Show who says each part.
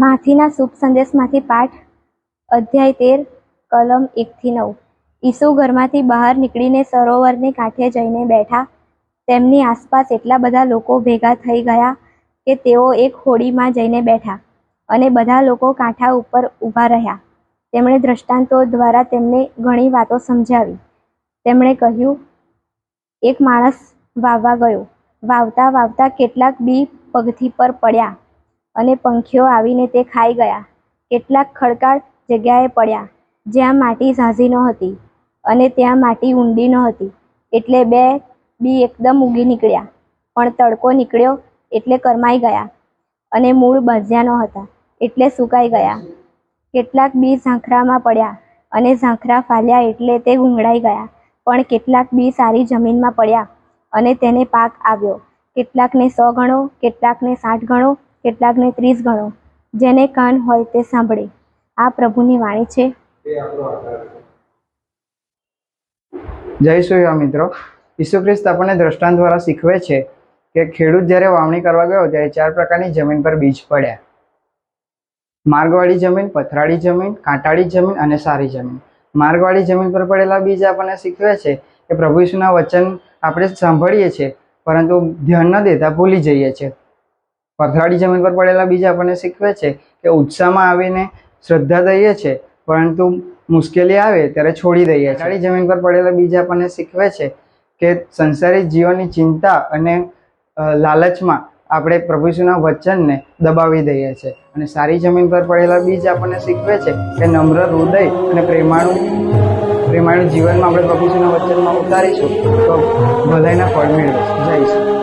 Speaker 1: મત્તીના શુભ સંદેશમાંથી પાઠ, અધ્યાય તેર, કલમ એકથી નવ. ઈસુ ઘરમાંથી બહાર નીકળીને સરોવરની કાંઠે જઈને બેઠા. તેમની આસપાસ એટલા બધા લોકો ભેગા થઈ ગયા કે તેઓ એક હોડીમાં જઈને બેઠા અને બધા લોકો કાંઠા ઉપર ઊભા રહ્યા. તેમણે દ્રષ્ટાંતો દ્વારા તેમને ઘણી વાતો સમજાવી. તેમણે કહ્યું, એક માણસ વાવવા ગયો. વાવતા વાવતા કેટલાક બી પગથી પર પડ્યા. અને પંખીઓ આવીને તે ખાઈ ગયા. કેટલાક ખડકાળ જગ્યાએ પડ્યા. જ્યાં માટી ઝાઝી નહોતી અને ત્યાં માટી ઊંડી નહોતી. એટલે બે બી એકદમ ઉગી નીકળ્યા. પણ તડકો નીકળ્યો એટલે કરમાઈ ગયા અને મૂળ બાંધ્યા નહોતા. એટલે સુકાઈ ગયા. કેટલાક બી ઝાંખરામાં પડ્યા અને ઝાંખરા ફાલ્યા એટલે તે ગુંગળાઈ ગયા. પણ કેટલાક બી સારી જમીનમાં પડ્યા અને તેને પાક આવ્યો. કેટલાકને સો ગણો, કેટલાકને સાઠ ગણો કેટલાકને ત્રીસ ગણો. જેને કાન હોય તે સાંભળે. આ પ્રભુની વાણી છે.
Speaker 2: જય શ્રી મિત્રો. ઈસુ ખ્રિસ્ત આપણને દ્રષ્ટાંત દ્વારા શીખવે છે કે ખેડૂત જ્યારે વાવણી કરવા ગયો ત્યારે ચાર પ્રકારની જમીન પર બીજ પડ્યા. માર્ગવાળી જમીન, પથરાળી જમીન, કાંટાળી જમીન અને સારી જમીન. માર્ગવાળી જમીન પર પડેલા બીજ આપણને શીખવે છે કે પ્રભુ ઈસુના વચન આપણે સાંભળીએ છીએ, પરંતુ ધ્યાન ન દેતા ભૂલી જઈએ છીએ. પથરાળી જમીન પર પડેલા બીજ આપણને શીખવે છે કે ઉત્સાહમાં આવીને શ્રદ્ધા દઈએ છે, પરંતુ મુશ્કેલી આવે ત્યારે છોડી દઈએ છીએ જમીન પર પડેલા બીજ આપણને શીખવે છે કે સંસારી જીવનની ચિંતા અને લાલચમાં આપણે પ્રભુ વચનને દબાવી દઈએ છીએ અને સારી જમીન પર પડેલા બીજ આપણને શીખવે છે કે નમ્ર હૃદય અને પ્રેમાણુ પ્રેમાણુ જીવનમાં આપણે પ્રભુ વચનમાં ઉતારીશું તો ભલાઈના ફળ મેળવીશું. જય ઈસુ.